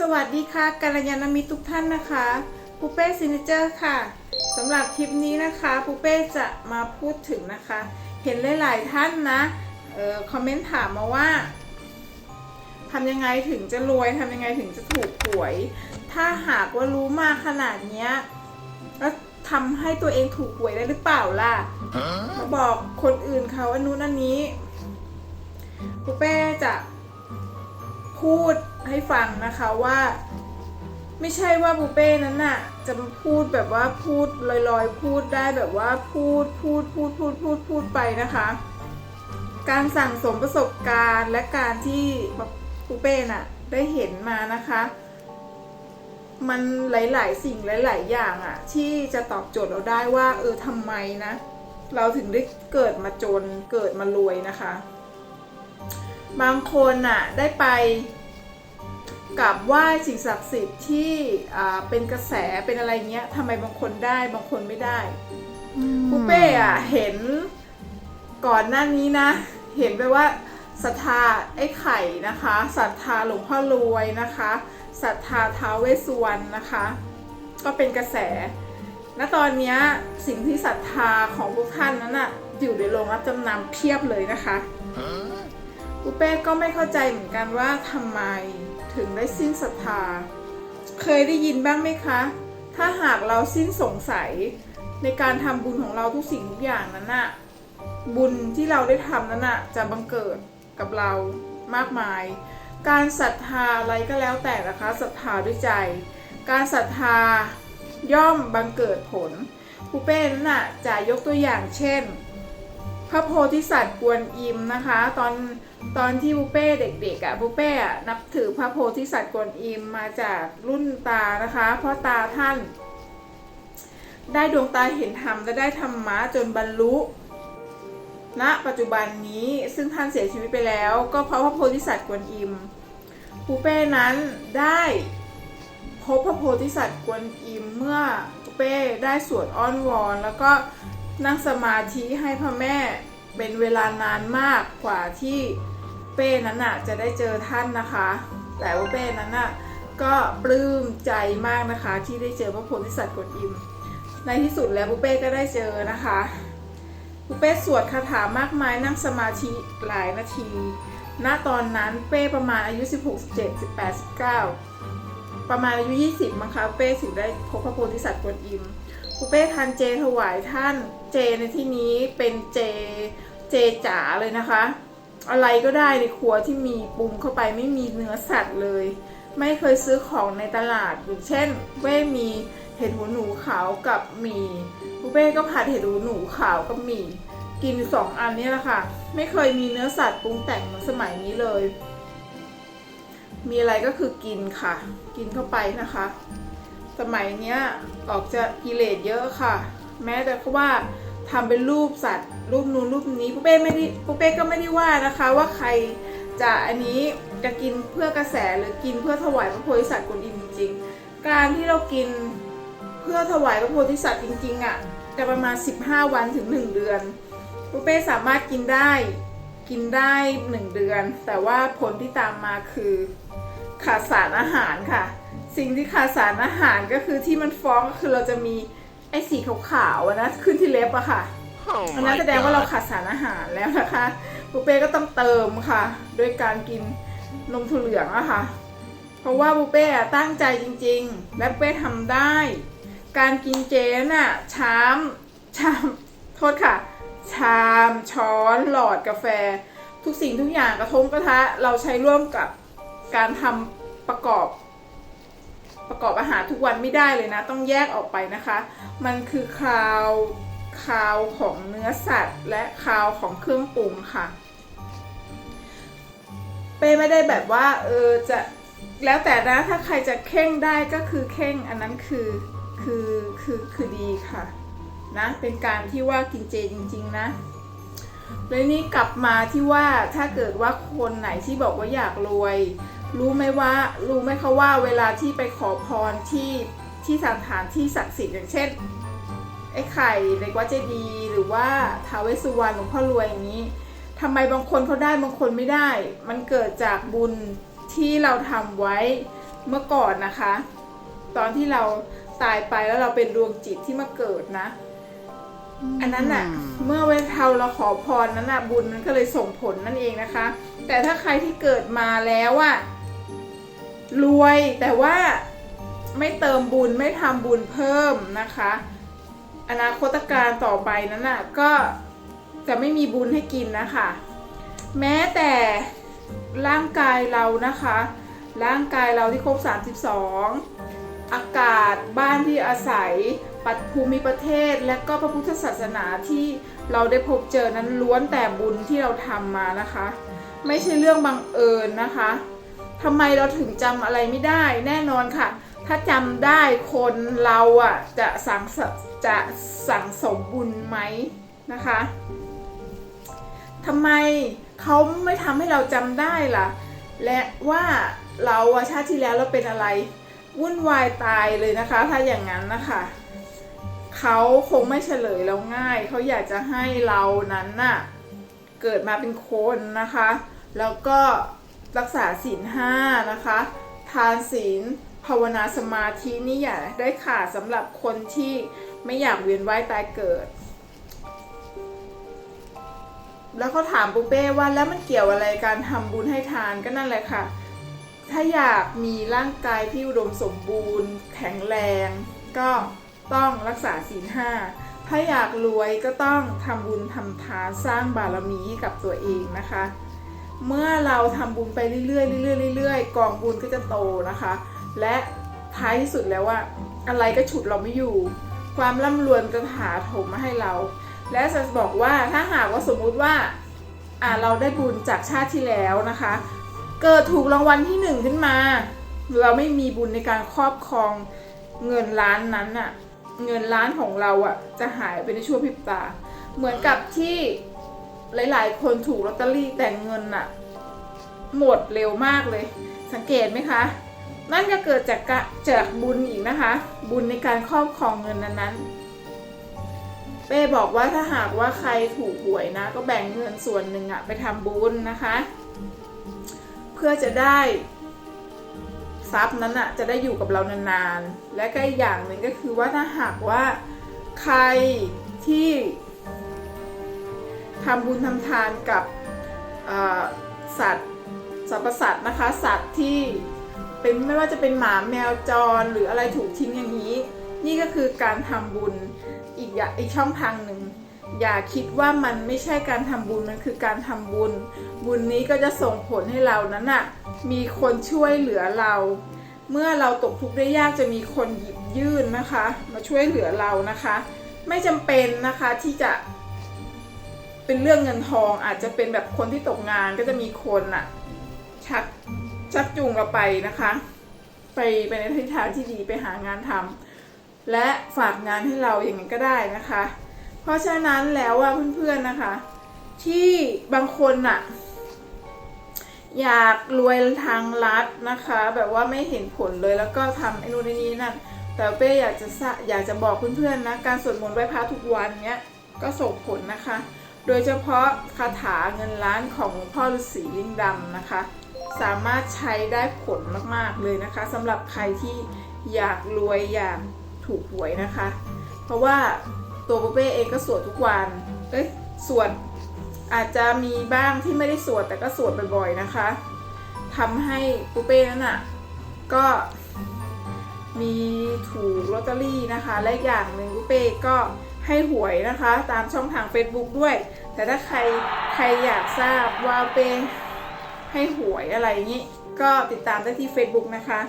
สวัสดีค่ะกัลยาณมิตรทุกท่านนะคะปูเป้ซินเจอร์ค่ะสำหรับคลิปนี้นะคะปูเป้จะมาพูดถึงนะคะ เห็นหลาย ๆ ท่านนะเออคอมเมนต์ถามมาว่าทำยังไงถึงจะรวยทำยังไงถึงจะถูกหวย ถ้าหากว่ารู้มากขนาดเนี้ยแล้วทำให้ตัวเองถูกหวยได้หรือเปล่าล่ะมาบอกคนอื่นเขาว่านู้นอันนี้ปูเป้จะ พูดให้ฟังนะคะว่า ไม่ใช่ว่าบูเป้นั้นน่ะ จะพูดแบบว่าพูดลอยๆ พูดได้แบบว่าพูดพูดพูดพูดพูดพูดไปนะคะ การสั่งสมประสบการณ์และการที่บูเป้น่ะได้เห็นมานะคะ มันหลายๆ สิ่งหลาย ๆ อย่างอะที่จะตอบโจทย์เราได้ว่า เออทำไมนะ เราถึงได้เกิดมาจนเกิดมารวยนะคะ บางคนน่ะได้ไปกราบไหว้สิ่งศักดิ์สิทธิ์ที่อ่าเป็นกระแสเป็นอะไรเงี้ยทำไมบางคนได้บางคนไม่ได้ปูเป้อะเห็นก่อนหน้านี้นะ เห็นไปว่าศรัทธาไอ้ไข่นะคะศรัทธาหลวงพ่อรวยนะคะศรัทธาท้าวเวสสุวรรณนะคะ ก็เป็นกระแส ณตอนเนี้ยสิ่งที่ศรัทธาของพวกท่านนั้นน่ะอยู่ในโรงรับจำนำเพียบเลยนะคะ ปูเป้ก็ไม่เข้าใจเหมือนกันว่าทำไมถึงได้สิ้นศรัทธา เคยได้ยินบ้างไหมคะ ถ้าหากเราสิ้นสงสัยในการทำบุญของเราทุกสิ่งทุกอย่างนั้นน่ะ บุญที่เราได้ทำนั้นน่ะจะบังเกิดกับเรามากมาย การศรัทธาอะไรก็แล้วแต่นะคะศรัทธาด้วยใจ การศรัทธาย่อมบังเกิดผลปูเป้นั้นน่ะจะยกตัวอย่างเช่น พระโพธิสัตว์กวนอิมนะคะ ตอนตอนที่บุเป้เด็กๆอะ่ะบุเป้อะนับถือพระโพธิสัตว์กวนอิมมาจากรุ่นตานะคะ เพราะตาท่าน ได้ดวงตาเห็นธรรมและได้ธรรมะจนบรรลุณะปัจจุบันนี้ซึ่งท่านเสียชีวิตไปแล้ว ก็เพราะพระโพธิสัตว์กวนอิมปูเป้นั้นได้พบพระโพธิสัตว์กวนอิมเมื่อปูเป้ได้สวดอ้อนวอน แล้วก็ นั่งสมาธิให้พระแม่เป็นเวลานานมากกว่าที่เป้นั้นน่ะจะได้เจอท่านนะคะ แต่ว่าเป้นั้นน่ะก็ปลื้มใจมากนะคะ ที่ได้เจอพระโพธิสัตว์กวนอิม ในที่สุดแล้วปุเป้ก็ได้เจอนะคะปุเป้สวดคาถามากมายนั่งสมาธิหลายนาที ณ ตอนนั้นเป้ประมาณอายุ 16 17 18 19 ประมาณอายุ 20มั้งคะเป้ถึงได้พบพระโพธิสัตว์กวนอิม ปูเป้ทานเจถวายท่านเจในที่นี้เป็นเจเจจ๋าเลยนะคะ อะไรก็ได้ในครัวที่มีปรุงเข้าไปไม่มีเนื้อสัตว์เลย ไม่เคยซื้อของในตลาดอย่างเช่นเป้มีเห็ดหูหนูขาวกับหมี่ปูเป้ก็ผัดเห็ดหูหนูขาวกับหมี่กินสองอันนี้แหละค่ะ ไม่เคยมีเนื้อสัตว์ปรุงแต่งเหมือนสมัยนี้เลย มีอะไรก็คือกินค่ะ กินเข้าไปนะคะ สมัยเนี้ยออกจะกิเลสเยอะค่ะ แม้แต่ว่าทำเป็นรูปสัตว์ รูปนู้นรูปนี้ปุ๊เป้ไม่ได้ปุ๊เป้ก็ไม่ได้ว่านะคะว่าใครจะอันนี้จะกินเพื่อกระแสหรือกินเพื่อถวายพระโพธิสัตว์กวนอิมจริงๆ การที่เรากินเพื่อถวายพระโพธิสัตว์จริงๆอะ่ะจะประมาณ 15 วันถึง 1 เดือนปุ๊เป้สามารถกินได้กินได้ 1 เดือน แต่ว่าผลที่ตามมาคือขาดสารอาหารค่ะ สิ่งที่ขาดสารอาหารก็คือที่มันฟ้องก็คือเราจะมีไอ้สีขาวๆอะนะขึ้นที่เล็บอะค่ะ Oh อันนั้น my แสดงว่าเรา god. ขาดสารอาหารแล้วนะคะปูเป้ก็ต้องเติมค่ะด้วยการกินนมถั่วเหลืองอะค่ะ เพราะว่าปูเป้อะตั้งใจจริงๆ และปูเป้ทำได้ การกินเจน่ะชามชาม โทษค่ะ ชาม ช้อนหลอดกาแฟ ทุกสิ่งทุกอย่างกระทงกระทะเราใช้ร่วมกับการทำประกอบ ประกอบอาหารทุกวันไม่ได้เลยนะ ต้องแยกออกไปนะคะ มันคือคาวคาวของเนื้อสัตว์ และคาวของเครื่องปรุงค่ะ เป้ไม่ได้แบบว่าเออจะแล้วแต่นะถ้าใครจะเข่งได้ก็คือเข่งอันนั้นคือคือคือคือดีค่ะนะเป็นการที่ว่ากินเจจริง ๆ นะเลยนี่กลับมาที่ว่าถ้าเกิดว่าคนไหนที่บอกว่าอยากรวย รู้ไหมว่ารู้ไหมคะว่าเวลาที่ไปขอพรที่ที่สถานที่ศักดิ์สิทธิ์อย่างเช่นไอ้ไข่ในวัดเจดีย์หรือว่าท้าวเวสสุวรรณหลวงพ่อรวยอย่างนี้ทำไมบางคนเขาได้บางคนไม่ได้ มันเกิดจากบุญที่เราทำไว้เมื่อก่อนนะคะ ตอนที่เราตายไปแล้วเราเป็นดวงจิตที่มาเกิดนะ อันนั้นน่ะ เมื่อเวลาเราขอพรนั้นน่ะบุญมันก็เลยส่งผลนั่นเองนะคะ แต่ถ้าใครที่เกิดมาแล้วอะ รวยแต่ว่าไม่เติมบุญไม่ทำบุญเพิ่มนะคะ อนาคตการต่อไปนั้นน่ะก็จะไม่มีบุญให้กินนะคะ แม้แต่ร่างกายเรานะคะ ร่างกายเราที่ครบ 32 อากาศบ้านที่อาศัยปัตภูมิประเทศและก็พระพุทธศาสนาที่เราได้พบเจอนั้นล้วนแต่บุญที่เราทำมานะคะ ไม่ใช่เรื่องบังเอิญนะคะ ทำไมเราถึงจำอะไรไม่ได้แน่นอนค่ะ ถ้าจำได้คนเราอะจะสั่งจะสั่งสมบุญไหมนะคะทำไมเขาไม่ทำให้เราจำได้ล่ะ และว่าเราชาติที่แล้วเราเป็นอะไร วุ่นวายตายเลยนะคะ ถ้าอย่างนั้นนะคะเขาคงไม่เฉลยเราง่าย เขาอยากจะให้เรานั้นน่ะเกิดมาเป็นคนนะคะ แล้วก็ รักษาศีลห้านะคะ ทานศีลภาวนาสมาธินี่อย่าได้ขาดสำหรับคนที่ไม่อยากเวียนว่ายตายเกิด แล้วเขาถามปูเป้ว่าแล้วมันเกี่ยวอะไรการทำบุญให้ทานก็นั่นแหละค่ะ ถ้าอยากมีร่างกายที่อุดมสมบูรณ์ แข็งแรง ก็ต้องรักษาศีลห้าถ้าอยากรวยก็ต้องทำบุญทำทานสร้างบารมีให้กับตัวเองนะคะ เมื่อเราทำบุญไปเรื่อยๆเรื่อยๆเรื่อยๆกองบุญก็จะโตนะคะ และท้ายที่สุดแล้วว่าอะไรก็ฉุดเราไม่อยู่ ความร่ำรวยจะถาโถมมาให้เรา และจะบอกว่าถ้าหากว่าสมมุติว่าอ่าเราได้บุญจากชาติที่แล้วนะคะ เกิดถูกรางวัลที่หนึ่งขึ้นมา เราไม่มีบุญในการครอบครองเงินล้านนั้นน่ะเงินล้านของเราอะจะหายไปในชั่วพริบตา เหมือนกับที่ หลาย ๆ คนถูกลอตเตอรี่แต่เงินน่ะหมดเร็วมากเลย สังเกตไหมคะ นั่นก็เกิดจากจากบุญอีกนะคะ บุญในการครอบครองเงินนั้นๆเป้บอกว่าถ้าหากว่าใครถูกหวยนะ ก็แบ่งเงินส่วนหนึ่งอะไปทำบุญนะคะ เพื่อจะได้ทรัพย์นั้นอะจะได้อยู่กับเรานานๆ และก็อีกอย่างหนึ่งก็คือว่าถ้าหากว่าใครที่ ทำบุญทำทานกับสัตว์สรรพสัตว์นะคะ สัตว์ที่เป็นไม่ว่าจะเป็นหมาแมวจรหรืออะไรถูกทิ้งอย่างนี้ นี่ก็คือการทำบุญอีกอย่าอีกช่องทางหนึ่ง อย่าคิดว่ามันไม่ใช่การทำบุญมันคือการทำบุญ บุญนี้ก็จะส่งผลให้เรานั้นน่ะมีคนช่วยเหลือเรา เมื่อเราตกทุกข์ได้ยากจะมีคนหยิบยื่นนะคะ มาช่วยเหลือเรานะคะ ไม่จำเป็นนะคะที่จะ เป็นเรื่องเงินทองอาจจะเป็นแบบคนที่ตกงานก็จะมีคนอะชักชักจูงเราไปนะคะ ไปไปในทิศทางที่ดีไปหางานทำและฝากงานให้เราอย่างนี้ก็ได้นะคะ เพราะฉะนั้นแล้วว่าเพื่อนๆนะคะ ที่บางคนอะอยากรวยทางลัดนะคะ แบบว่าไม่เห็นผลเลยแล้วก็ทำไอ้นู่นไอ้นี่นั่นแต่เป้อยากจะสะอยากจะบอกเพื่อนๆนะการสวดมนต์ไหว้พระทุกวันเนี้ยก็ส่งผลนะคะ โดยเฉพาะคาถาเงินล้านของพ่อฤาษีลิงดำนะคะ สามารถใช้ได้ผลมากๆเลยนะคะสำหรับใครที่อยากรวยอยากถูกหวยนะคะ เพราะว่าตัวปุ๊เป้เองก็สวดทุกวันเอ้ยสวดอาจจะมีบ้างที่ไม่ได้สวดแต่ก็สวดบ่อยๆนะคะทำให้ปุ๊เป้นั้นอะก็มีถูกลอตเตอรี่นะคะ และอีกอย่างหนึ่งปุ๊เป้ก็ ให้หวยนะคะ ตามช่องทาง Facebook ด้วย แต่ถ้าใครใครอยากทราบว่าเป้ให้หวยอะไรอย่างนี้ ก็ติดตามได้ที่ Facebook นะคะ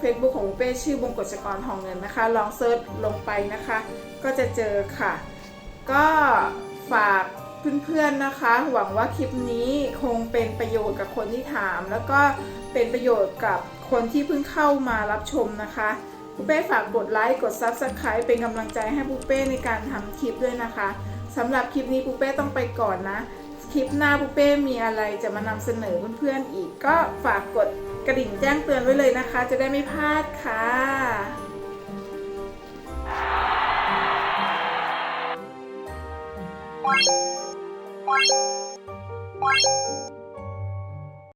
Facebook ของเป้ชื่อบงกฎชกรทองเงินนะคะ ลองเซิร์ชลงไปนะคะ ก็จะเจอค่ะ ก็ฝากเพื่อนๆนะคะ หวังว่าคลิปนี้คงเป็นประโยชน์กับคนที่ถาม แล้วก็เป็นประโยชน์กับคนที่เพิ่งเข้ามารับชมนะคะ ปูเป้ฝากกดไลค์กด Subscribe เป็นกำลังใจให้ปูเป้ในการทำคลิปด้วยนะคะสำหรับคลิปนี้ปูเป้ต้องไปก่อนนะ คลิปหน้าปูเป้มีอะไรจะมานำเสนอเพื่อนๆอีก ก็ฝากกดกระดิ่งแจ้งเตือนไว้เลยนะคะ จะได้ไม่พลาดค่ะ